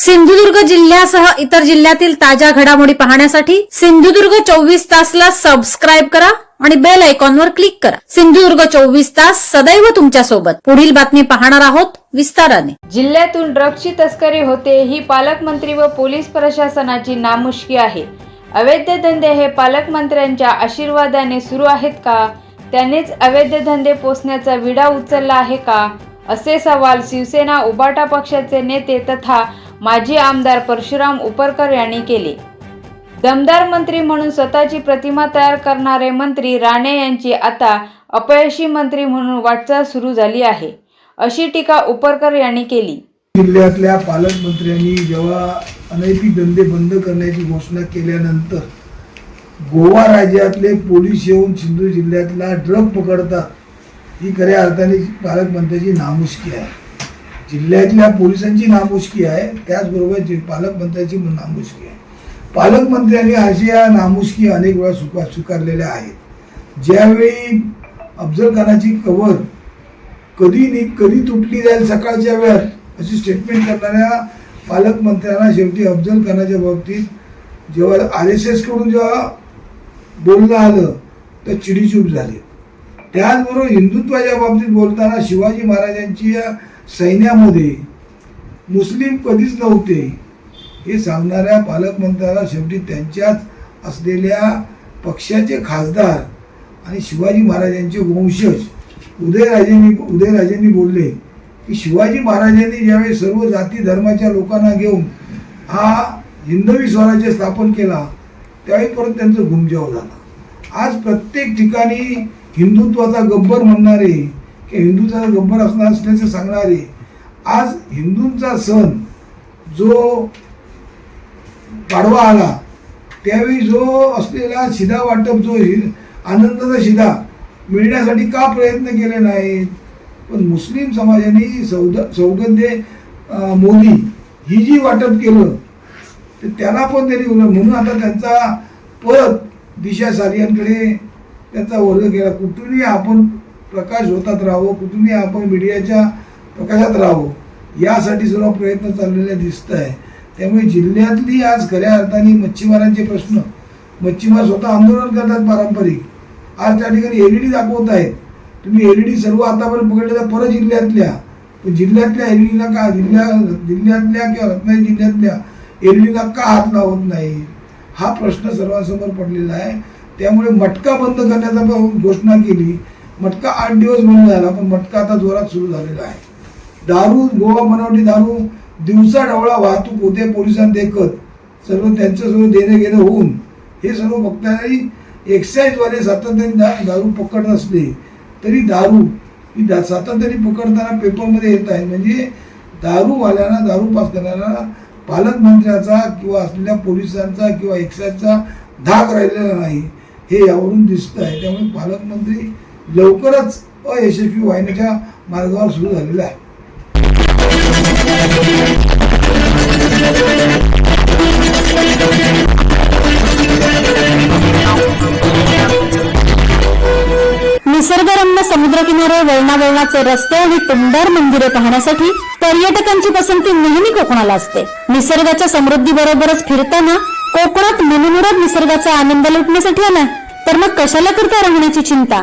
सिंधुदुर्ग जिल्ह्यासह इतर जिल्ह्यातील ताज्या घडामोडी पाहण्यासाठी सिंधुदुर्ग चोवीस तासला सबस्क्राईब करा आणि बेल आयकॉनवर क्लिक करा. सिंधुदुर्ग चोवीस तास सदैव तुमच्यासोबत पुढील बातमी पाहणार आहोत विस्ताराने. जिल्ह्यातून ड्रग्सची तस्करी होते ही पालकमंत्री व पोलीस प्रशासनाची नामुष्की आहे. अवैध धंदे हे पालकमंत्र्यांच्या आशीर्वादाने सुरू आहेत का? त्यांनीच अवैध धंदे पोसण्याचा विडा उचलला आहे का? असे सवाल शिवसेना उबाटा पक्षाचे नेते तथा माजी आमदार परशुराम उपरकर यांनी केले. दमदार मंत्री म्हणून स्वतःची प्रतिमा तयार करणारे मंत्री राणे यांची आता अपयशी मंत्री म्हणून वाटचाल सुरू झाली आहे अशी टीका उपरकर यांनी केली. जिल्ह्यातल्या पालकमंत्र्यांनी जेव्हा अनैतिक धंदे बंद करण्याची घोषणा केल्यानंतर गोवा राज्यातले पोलीस येऊन सिंधू जिल्ह्यातला ड्रग पकडतात ही खऱ्या अर्थाने पालकमंत्र्याची नामुष्की आहे. जिल्ह्यातल्या पोलिसांची नामुष्की आहे त्याचबरोबर जि- पालकमंत्र्यांची नामुष्की आहे. पालकमंत्र्यांनी अशा नामुष्की अनेक वेळा स्वीकार स्वीकारलेल्या आहेत. ज्यावेळी अफजल खानाची कवर कधी नि कधी तुटली जाईल सकाळच्या वेळात अशी स्टेटमेंट करणाऱ्या पालकमंत्र्यांना शेवटी अफजल खानाच्या बाबतीत जेव्हा आर एस एसकडून जेव्हा बोलणं आलं तर चिडीचूप झाली. त्याचबरोबर हिंदुत्वाच्या बाबतीत बोलताना शिवाजी महाराजांची सैन्यामध्ये मुस्लिम कधीच नव्हते. हे सांगणाऱ्या पालकमंत्र्याला शेवटी त्यांच्याच असलेल्या पक्षाचे खासदार आणि शिवाजी महाराजांचे वंशज उदयराजेंनी उदयराजेंनी बोलले की शिवाजी महाराजांनी ज्यावेळी सर्व जाती धर्माच्या लोकांना घेऊन हा हिंदवी स्वराज्य स्थापन केला त्यावेळी परत त्यांचं घुमजाव झाला. आज प्रत्येक ठिकाणी हिंदुत्वाचा गब्बर म्हणणारे की हिंदूचा गब्बर असणार असल्याचं सांगणारे आज हिंदूंचा सण जो पाडवा आला त्यावेळी जो असलेला शिधा वाटप जो आनंदाचा शिदा मिळण्यासाठी का प्रयत्न केले नाहीत? पण मुस्लिम समाजाने सौद सौगंधे मोदी ही जी वाटप केलं तर त्याला पण त्यांनी उलट म्हणून आता त्यांचा परत दिशा सारियांकडे त्यांचा वर्ग केला कुठूनही आपण प्रकाश होतात राहावं कुठूनही आपण मीडियाच्या प्रकाशात राहावं यासाठी सर्व प्रयत्न चाललेले दिसत आहे. त्यामुळे जिल्ह्यातली आज खऱ्या अर्थाने मच्छीमारांचे प्रश्न मच्छीमार स्वतः आंदोलन करतात पारंपरिक. आज त्या ठिकाणी एल ई डी दाखवत आहेत. तुम्ही एल ई डी सर्व आतापर्यंत पकडले तर परत जिल्ह्यातल्या पण जिल्ह्यातल्या एल ई डीला का जिल्ह्या जिल्ह्यातल्या किंवा रत्नागिरी जिल्ह्यातल्या एल ई डीला का हात लावत नाही? हा प्रश्न सर्वांसमोर पडलेला आहे. त्यामुळे मटका बंद करण्याचा घोषणा केली. मटका आठ दिवस बंद झाला पण मटका आता जोरात सुरू झालेला आहे. दारू गोवा बनावटी दारू दिवसा ढवळा वाहतूक होते पोलिसांना देखत सर्व त्यांच्यासोबत देणं घेणं होऊन हे सर्व बघतानाही एक्साईजवाले सातत्याने दा दारू पकडत असले तरी दारू ही दा सातत्याने पकडताना पेपरमध्ये येत आहे. म्हणजे दारूवाल्यांना दारू पास करणारा पालकमंत्र्याचा किंवा असलेल्या पोलिसांचा किंवा एक्साईजचा धाक राहिलेला नाही हे यावरून दिसतं आहे. त्यामुळे पालकमंत्री लवकरच अयशस्वी व्हायण्याच्या मार्गावर सुरू झालेला आहे. निसर्गरम्य समुद्रकिनारे वळणावळणाचे रस्ते आणि टुमदार मंदिरे पाहण्यासाठी पर्यटकांची पसंती नेहमी कोकणाला असते. निसर्गाच्या समृद्धी बरोबरच फिरताना कोकणात मनमुराद निसर्गाचा आनंद लुटण्यासाठी आला तर मग कशाला करता राहण्याची चिंता?